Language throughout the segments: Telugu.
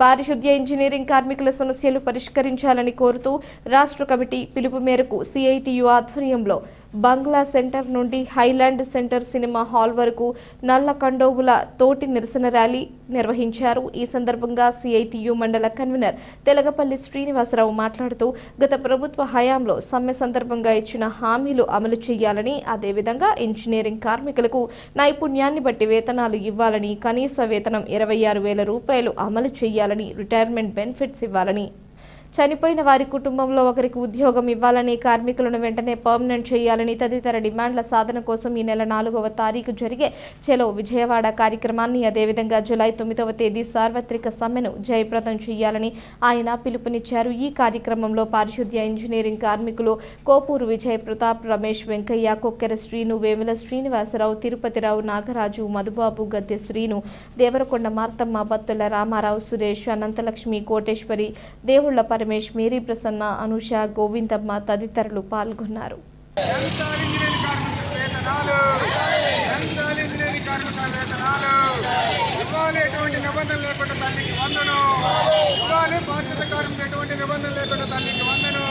పారిశుద్ధ్య ఇంజనీరింగ్ కార్మికుల సమస్యలు పరిష్కరించాలని కోరుతూ రాష్ట్ర కమిటీ పిలుపు మేరకు సిఐటియు ఆధ్వర్యంలో బంగ్లా సెంటర్ నుండి హైలాండ్ సెంటర్ సినిమా హాల్ వరకు నల్ల కండోవుల తోటి నిరసన ర్యాలీ నిర్వహించారు. ఈ సందర్భంగా సిఐటియు మండల కన్వీనర్ తెలగపల్లి శ్రీనివాసరావు మాట్లాడుతూ గత ప్రభుత్వ హయాంలో సమ్మె సందర్భంగా ఇచ్చిన హామీలు అమలు చేయాలని అదేవిధంగా ఇంజనీరింగ్ కార్మికులకు నైపుణ్యాన్ని బట్టి వేతనాలు ఇవ్వాలని కనీస వేతనం ఇరవై ఆరు వేల రూపాయలు అమలు చేయాలని రిటైర్మెంట్ బెనిఫిట్స్ ఇవ్వాలని చనిపోయిన వారి కుటుంబంలో ఒకరికి ఉద్యోగం ఇవ్వాలని కార్మికులను వెంటనే పర్మనెంట్ చేయాలని తదితర డిమాండ్ల సాధన కోసం ఈ నెల నాలుగవ తారీఖు జరిగే చెలో విజయవాడ కార్యక్రమాన్ని అదేవిధంగా జులై తొమ్మిదవ తేదీ సార్వత్రిక సమ్మెను జయప్రదం చేయాలని ఆయన పిలుపునిచ్చారు. ఈ కార్యక్రమంలో పారిశుద్ధ్య ఇంజనీరింగ్ కార్మికులు కోపూరు విజయ్ ప్రతాప్ రమేష్ వెంకయ్య కొక్కెర శ్రీను వేముల శ్రీనివాసరావు తిరుపతిరావు నాగరాజు మధుబాబు గద్దె శ్రీను దేవరకొండ మార్తమ్మ బత్తుల రామారావు సురేష్ అనంతలక్ష్మి కోటేశ్వరి దేవుళ్ళ పరమేష్ మేరీ ప్రసన్న అనుష గోవిందమ్మ తదితరులు పాల్గొన్నారు. పెంచాలి లేకుండా తల్లికి వందను ఇవ్వాలి బాధ్యత కార్మికులు ఎటువంటి లేకుండా తల్లికి వందను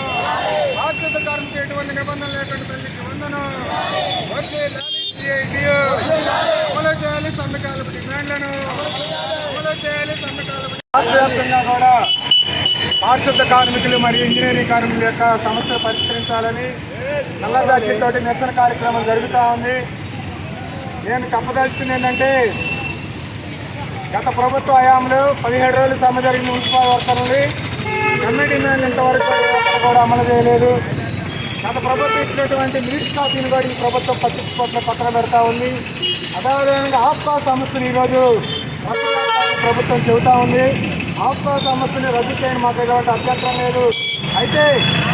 బాధ్యత కార్మికులు ఎటువంటి లేకుండా తల్లికి వందను అమలు చేయాలి సంతకాల డిమాండ్లను అమలు చేయాలి సంతకాల రాష్ట్ర వ్యాప్తంగా కూడా పారిశుద్ధ కార్మికులు మరియు ఇంజనీరింగ్ కార్మికుల యొక్క సమస్యలు పరిష్కరించాలని నల్ల నిరసన కార్యక్రమం జరుగుతూ ఉంది. నేను చెప్పదలుచుకుంది ఏంటంటే గత ప్రభుత్వ హయాంలో పదిహేడు రోజులు సమ్మె జరిగిన మున్సిపల్ వర్కర్లని నుండి. సమ్మె డిమాండ్ ఇంతవరకు కూడా అమలు చేయలేదు. గత ప్రభుత్వం ఇచ్చినటువంటి మినిట్స్ కాపీని కూడా ఈ ప్రభుత్వం పట్టించుకోవట్లే పక్కన పెడతా ఉంది. అదేవిధంగా ఆప్కా సంస్థను ఈరోజు ప్రభుత్వం చెబుతా ఉంది. ఆప్కా సమస్యని రద్దు చేయడం మాకు ఎటువంటి అభ్యంతరం లేదు. అయితే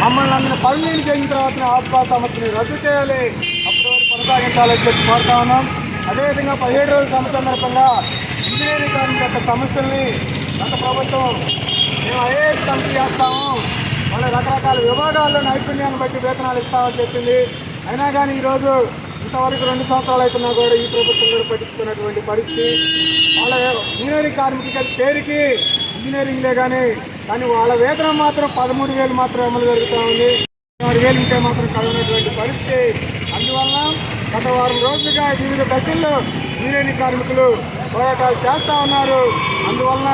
మమ్మల్ని అందరినీ పర్మనెంట్ చేసిన తర్వాత ఆప్కా సమస్యని రద్దు చేయాలి. అప్పుడు కొనసాగించాలని చెప్పి కోరుతా ఉన్నాం. అదేవిధంగా పదిహేడు రోజుల సమ్మె సందర్భంగా ఇంజనీరింగ్ కార్మికుల యొక్క సమస్యల్ని గత ప్రభుత్వం మేము ఐఏఎస్ కమిటీ చేస్తాము. వాళ్ళ రకరకాల విభాగాల్లో నైపుణ్యాన్ని బట్టి వేతనాలు ఇస్తామని చెప్పింది. అయినా కానీ ఈరోజు ఇంతవరకు రెండు సంవత్సరాలు అవుతున్నా కూడా ఈ ప్రభుత్వం కూడా పట్టించుకున్నటువంటి పరిస్థితి. వాళ్ళ ఇంజనీరింగ్ కార్మికుల పేరుకి ఇంజనీరింగ్లే కానీ కానీ వాళ్ళ వేతనం మాత్రం పదమూడు వేలు మాత్రం అమలు జరుగుతూ ఉంది. పదహారు వేలు ఉంటే మాత్రం కలవనటువంటి పరిస్థితి. అందువలన గత వారం రోజులుగా వివిధ దశల్లో ఇంజనీరింగ్ కార్మికులు పోరాటాలు చేస్తూ ఉన్నారు. అందువలన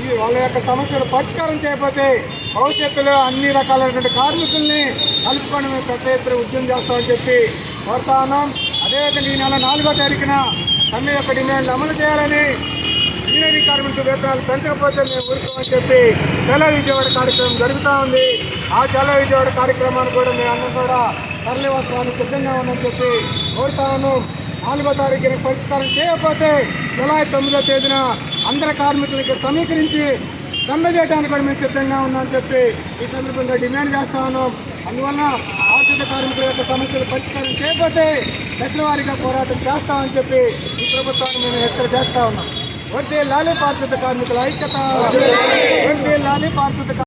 ఈ వాళ్ళ యొక్క సమస్యలు పరిష్కారం చేయకపోతే భవిష్యత్తులో అన్ని రకాలైనటువంటి కార్మికుల్ని కలుపుకొని మేము పెద్ద ఎత్తున ఉద్యమం చేస్తామని చెప్పి కోరుతా ఉన్నాం. అదేవిధంగా ఈ నెల నాలుగో తారీఖున సమ్మె యొక్క డిమాండ్లు అమలు చేయాలని ఇంజనీరింగ్ కార్మికుల వేతనాలు పెంచకపోతే మేము ఊరుకోమని చెప్పి తెల్ల విజయవాడ కార్యక్రమం జరుగుతూ ఉంది. ఆ తెల్ల విజయవాడ కార్యక్రమాన్ని కూడా మేము అందరం కూడా తరలివస్తామని సిద్ధంగా ఉందని చెప్పి కోరుతా ఉన్నాం. నాలుగో తారీఖున పరిష్కారం చేయకపోతే జులై తొమ్మిదో తేదీన అందరి కార్మికులకి సమీకరించి సమ్మె చేయడానికి కూడా మేము సిద్ధంగా ఉన్నామని చెప్పి ఈ సందర్భంగా డిమాండ్ చేస్తా ఉన్నాం. అందువల్ల ఆర్థిక కార్మికుల యొక్క సమస్యలు పరిష్కారం చేయకపోతే దశల వారీగా పోరాటం చేస్తామని చెప్పి ఈ ప్రభుత్వాన్ని మేము హెచ్చరిక చేస్తా ఉన్నాం. వడ్డీ లాలి పారిశుద్ధ కార్మికుల ఐక్యత. వడ్డీ లాలి పారిశుద్ధ